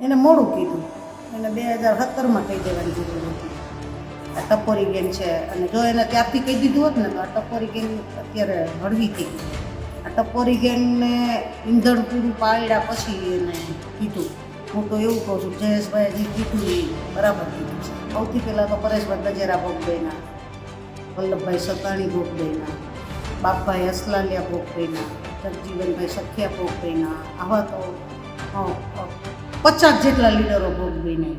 એને મોડું કીધું. એને બે હજાર સત્તરમાં કહી દેવાની જરૂર હતી. આ ટપોરી ગેંગ છે. અને જો એને ત્યારથી કહી દીધું હોત ને, તો આ ટપોરી ગેંગ અત્યારે હળવી થઈ ગઈ. આ ટપોરી ગેંગને ઈંધણ પૂરું પાડ્યા પછી એને કીધું. હું તો એવું કહું છું જયેશભાઈ જે કીધું એ બરાબર કીધું છે. સૌથી પહેલાં તો પરેશભાઈ ગજેરા ભોગભાઈના વલ્લભભાઈ સતાણી ભોગભાઈના બાપભાઈ અસલાલિયા ભોગભાઈના જગજીવનભાઈ સખિયા ભોગભાઈના આવા તો પચાસ જેટલા લીડરો ભોગવીને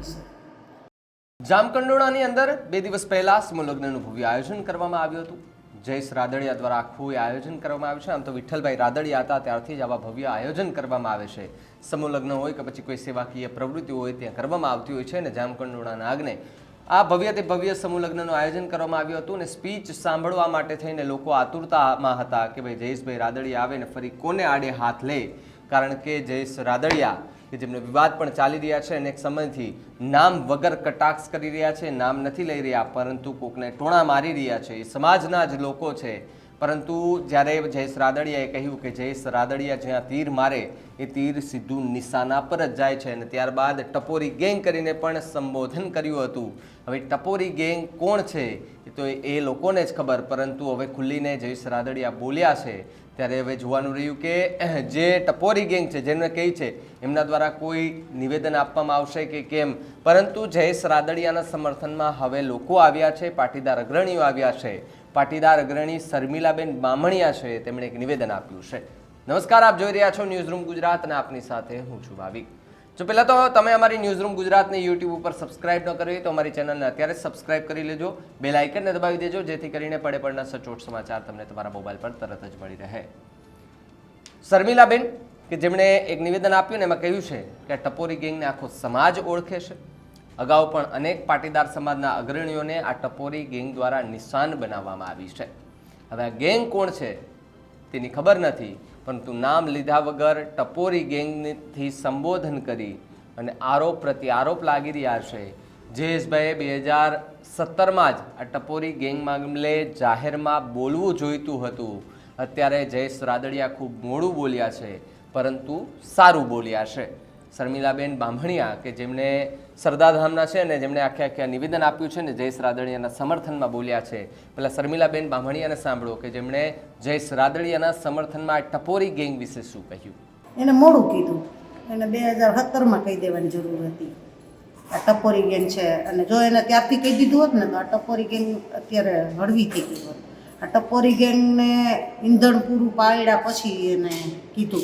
જામકંડોળાની અંદર બે દિવસ પહેલા સમૂહ ભવ્ય આયોજન કરવામાં આવ્યું હતું. જયેશ રાદડિયા દ્વારા આખું આયોજન કરવામાં આવ્યું છે. આમ તો વિઠ્ઠલભાઈ રાદડિયા હતા, ત્યારથી જ આવા ભવ્ય આયોજન કરવામાં આવે છે. સમૂહલગ્ન હોય કે પછી કોઈ સેવાકીય પ્રવૃત્તિ હોય, ત્યાં કરવામાં આવતી હોય છે અને જામકંડોળા નાગને આ ભવ્ય તે ભવ્ય સમૂહલગ્નનું આયોજન કરવામાં આવ્યું હતું અને સ્પીચ સાંભળવા માટે થઈને લોકો આતુરતામાં હતા કે ભાઈ જયેશભાઈ રાદડિયા આવે ને ફરી કોને આડે હાથ લે? કારણ કે જયેશ રાદડિયા કે જેમને વિવાદ પણ ચાલી રહ્યા છે અને એક સમયથી નામ વગર કટાક્ષ કરી રહ્યા છે, નામ નથી લઈ રહ્યા, પરંતુ કોકને ટોણા મારી રહ્યા છે. એ સમાજના જ લોકો છે. પરંતુ જ્યારે જયેશ રાદડિયાએ કહ્યું કે જયેશ રાદડિયા જ્યાં તીર મારે, એ તીર સીધું નિશાના પર જ જાય છે અને ત્યારબાદ ટપોરી ગેંગ કરીને પણ સંબોધન કર્યું હતું. હવે ટપોરી ગેંગ કોણ છે, એ તો એ લોકોને જ ખબર, પરંતુ હવે ખુલ્લીને જયેશ રાદડિયા બોલ્યા છે. ત્યારે હવે જોવાનું રહ્યું કે જે ટપોરી ગેંગ છે, જેમને કહી છે, એમના દ્વારા કોઈ નિવેદન આપવામાં આવશે કે કેમ? પરંતુ જયેશ રાદડિયાના સમર્થનમાં હવે લોકો આવ્યા છે, પાટીદાર અગ્રણીઓ આવ્યા છે. પાટીદાર અગ્રણી શર્મિલાબેન બામણિયા છે, તેમણે એક નિવેદન આપ્યું છે. નમસ્કાર, આપ જોઈ રહ્યા છો ન્યૂઝરૂમ ગુજરાત અને આપની સાથે હું છું ભાવિક. જો પહેલાં તો તમે અમારી ન્યૂઝરૂમ ગુજરાતને યુટ્યુબ ઉપર સબસ્ક્રાઇબ ન કરી તો અમારી ચેનલને અત્યારે સબસ્ક્રાઇબ કરી લેજો બે લાઇકનને દબાવી દેજો, જેથી કરીને પડે પડના સચોટ સમાચાર તમને તમારા મોબાઈલ પર તરત જ મળી રહે. શર્મિલાબેન, કે જેમણે એક નિવેદન આપ્યું ને એમાં કહ્યું છે કે ટપોરી ગેંગને આખો સમાજ ઓળખે છે. અગાઉ પણ અનેક પાટીદાર સમાજના અગ્રણીઓને આ ટપોરી ગેંગ દ્વારા નિશાન બનાવવામાં આવી છે. હવે આ ગેંગ કોણ છે તેની ખબર નથી, પરંતુ નામ લીધા વગર ટપોરી ગેંગથી સંબોધન કરી અને આરોપ પ્રતિ આરોપ લાગી રહ્યા છે. જયેશભાઈએ બે હજાર સત્તરમાં જ આ ટપોરી ગેંગ મામલે જાહેરમાં બોલવું જોઈતું હતું. અત્યારે જયેશ રાદડિયા ખૂબ મોડું બોલ્યા છે, પરંતુ સારું બોલ્યા છે. શર્મિલાબેન બામણિયા કે જેમણે સરદારધામના છે ને જેમણે આખે આખે નિવેદન આપ્યું છે ને જયેશ રાદડિયાના સમર્થનમાં બોલ્યા છે. પહેલાં શર્મિલાબેન બામણિયાને સાંભળો કે જેમણે જયેશ રાદડિયાના સમર્થનમાં ટપોરી ગેંગ વિશે શું કહ્યું? એને મોડું કીધું. એને બે હજાર સત્તરમાં કહી દેવાની જરૂર હતી. આ ટપોરી ગેંગ છે. અને જો એને ત્યારથી કહી દીધું હોત ને, તો આ ટપોરી ગેંગ અત્યારે હળવી થઈ ગઈ હોત. આ ટપોરી ગેંગને ઈંધણ પૂરું પાડ્યા પછી એને કીધું.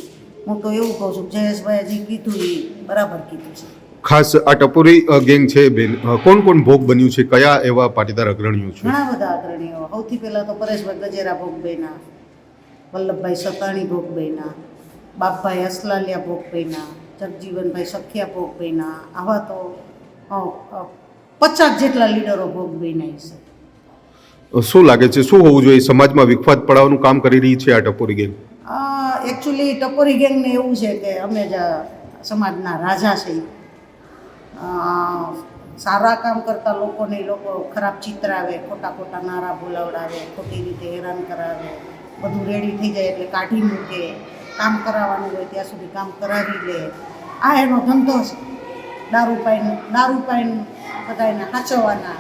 હું તો એવું કહું છું જયેશભાઈએ જે કીધું એ બરાબર કીધું છે. ખાસ આ ટપોરી ગેંગ છે બેન. કોણ કોણ ભોગ બન્યું છે? કયા એવા પાટીદાર અગ્રણીઓ છે? ઘણા બધા અગ્રણીઓ. સૌથી પહેલાં તો પરેશભાઈ ગજેરા ભોગ બન્યા વલ્લભભાઈ સતાણી ભોગ બન્યા બાપભાઈ અસલાલિયા બન્યા જગજીવનભાઈ સખિયા બન્યા આવા તો પચાસ જેટલા લીડરો ભોગ બન્યા છે. શું લાગે છે? શું હોવું જોઈએ? સમાજમાં વિખવાદ પડાવવાનું કામ કરી રહી છે આ ટપોરી ગેંગ? એકચ્યુઅલી ટકોરી ગેંગને એવું છે કે અમે જ સમાજના રાજા છે. સારા કામ કરતા લોકોને લોકો ખરાબ ચિતરાવે, ખોટા ખોટા નારા બોલાવડાવે, ખોટી રીતે હેરાન કરાવે, બધું રેડી થઈ જાય એટલે કાઢી મૂકે, કામ કરાવવાનું હોય ત્યાં સુધી કામ કરાવી લે. આ એનો ધંધો છે. દારૂ પાઈન, દારૂ પાઈને બધાને સાચવવાના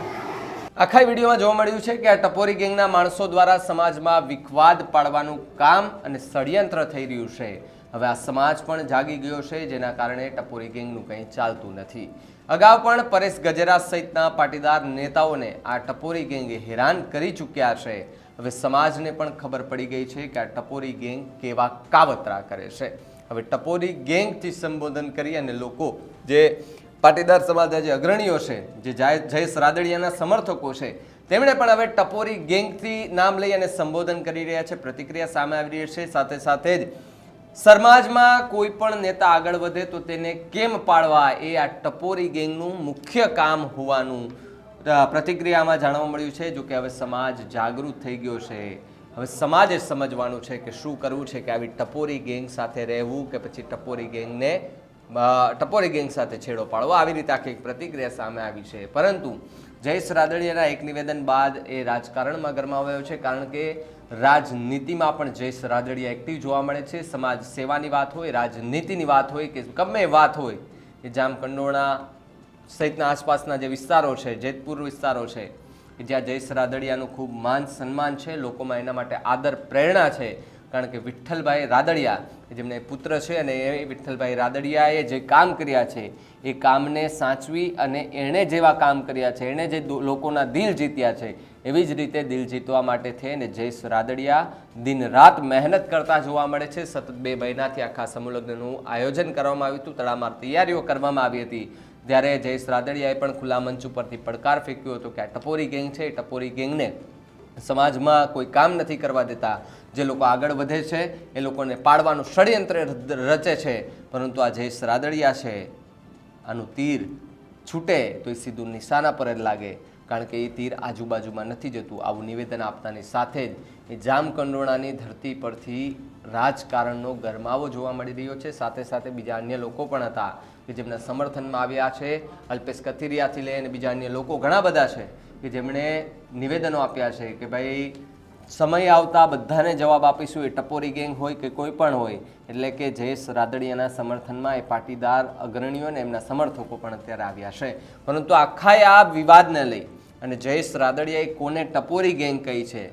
આખા વિડીયોમાં જોવા મળ્યું છે કે આ ટપોરી ગેંગના માણસો દ્વારા સમાજમાં વિખવાદ પાડવાનું કામ અને ષડયંત્ર થઈ રહ્યું છે. હવે આ સમાજ પણ જાગી ગયો છે, જેના કારણે ટપોરી ગેંગનું કંઈ ચાલતું નથી. અગાઉ પણ પરેશ ગજેરા સહિતના પાટીદાર નેતાઓને આ ટપોરી ગેંગે હેરાન કરી ચૂક્યા છે. હવે સમાજને પણ ખબર પડી ગઈ છે કે આ ટપોરી ગેંગ કેવા કાવતરા કરે છે. હવે ટપોરી ગેંગથી સંબોધન કરી અને લોકો જે પાટીદાર સમાજના જે અગ્રણીઓ છે, જે જય- જયેશ રાદડિયાના સમર્થકો છે. તેમણે પણ હવે ટપોરી ગેંગથી નામ લઈ અને સંબોધન કરી રહ્યા છે, પ્રતિક્રિયા સામે આવી રહી છે. સાથે સાથે જ સમાજમાં કોઈ પણ નેતા આગળ વધે તો તેને કેમ પાડવા એ આ ટપોરી ગેંગનું મુખ્ય કામ હોવાનું પ્રતિક્રિયામાં જાણવા મળ્યું છે. જો કે હવે સમાજ જાગૃત થઈ ગયો છે. હવે સમાજે સમજવાનું છે કે શું કરવું છે, કે આવી ટપોરી ગેંગ સાથે રહેવું કે પછી ટપોરી ગેંગને ટપોરી ગેંગ સાથે છેડો પાડવો આવી રીતે આખી એક પ્રતિક્રિયા સામે આવી છે. પરંતુ જયેશ રાદડિયાના એક નિવેદન બાદ એ રાજકારણમાં ગરમાવાયો છે, કારણ કે રાજનીતિમાં પણ જયેશ રાદડિયા એક્ટિવ જોવા મળે છે. સમાજ સેવાની વાત હોય, રાજનીતિની વાત હોય કે ગમે વાત હોય, એ જામકંડોળા સહિતના આસપાસના જે વિસ્તારો છે, જેતપુર વિસ્તારો છે કે જ્યાં જયેશ રાદડિયાનું ખૂબ માન સન્માન છે, લોકોમાં એના માટે આદર પ્રેરણા છે કારણ કે વિઠ્ઠલભાઈ રાદડિયા જેમને પુત્ર છે અને એ વિઠ્ઠલભાઈ રાદડિયાએ જે કામ કર્યા છે, એ કામને સાચવી અને એણે જેવા કામ કર્યા છે, એણે જે લોકોના દિલ જીત્યા છે, એવી જ રીતે દિલ જીતવા માટે થઈને જયેશ રાદડિયા દિન રાત મહેનત કરતા જોવા મળે છે. સતત બે મહિનાથી આખા સમૂહલગ્નનું આયોજન કરવામાં આવ્યું હતું, તડામાર તૈયારીઓ કરવામાં આવી હતી. ત્યારે જયેશ રાદડિયાએ પણ ખુલ્લા મંચ ઉપરથી પડકાર ફેંક્યો હતો કે આ ટપોરી ગેંગ છે, એ ટપોરી ગેંગને સમાજમાં કોઈ કામ નથી કરવા દેતા, જે લોકો આગળ વધે છે, એ લોકોને પાડવાનું ષડયંત્ર રચે છે. પરંતુ આ જયેશ રાદડિયા છે, આનું તીર છૂટે તો એ સીધું નિશાના પર જ લાગે. કારણ કે એ તીર આજુબાજુમાં નથી જતું. આવું નિવેદન આપતાની સાથે જ એ જામકંડોળાની ધરતી પરથી રાજકારણનો ગરમાવો જોવા મળી રહ્યો છે. સાથે સાથે બીજા અન્ય લોકો પણ હતા, કે જેમના સમર્થનમાં આવ્યા છે. અલ્પેશ કથિરિયાથી લઈને બીજા અન્ય લોકો ઘણા બધા છે. કે જેમણે નિવેદનો આપ્યા છે કે ભાઈ, સમય આવતા બધાને જવાબ આપીશું, એ ટપોરી ગેંગ હોય કે કોઈ પણ હોય, એટલે કે જયેશ રાદડિયાના સમર્થનમાં એ પાટીદાર અગ્રણીઓ અને એમના સમર્થકો પણ અત્યારે આવ્યા છે. પરંતુ આખા આ વિવાદને લઈ અને જયેશ રાદડિયાએ કોને ટપોરી ગેંગ કહી છે,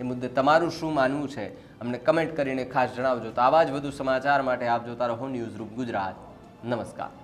એ મુદ્દે તમારું શું માનવું છે? અમને કમેન્ટ કરીને ખાસ જણાવજો. તો આવા જ વધુ સમાચાર માટે આપ જોતા રહો ન્યૂઝ રૂમ ગુજરાત. નમસ્કાર.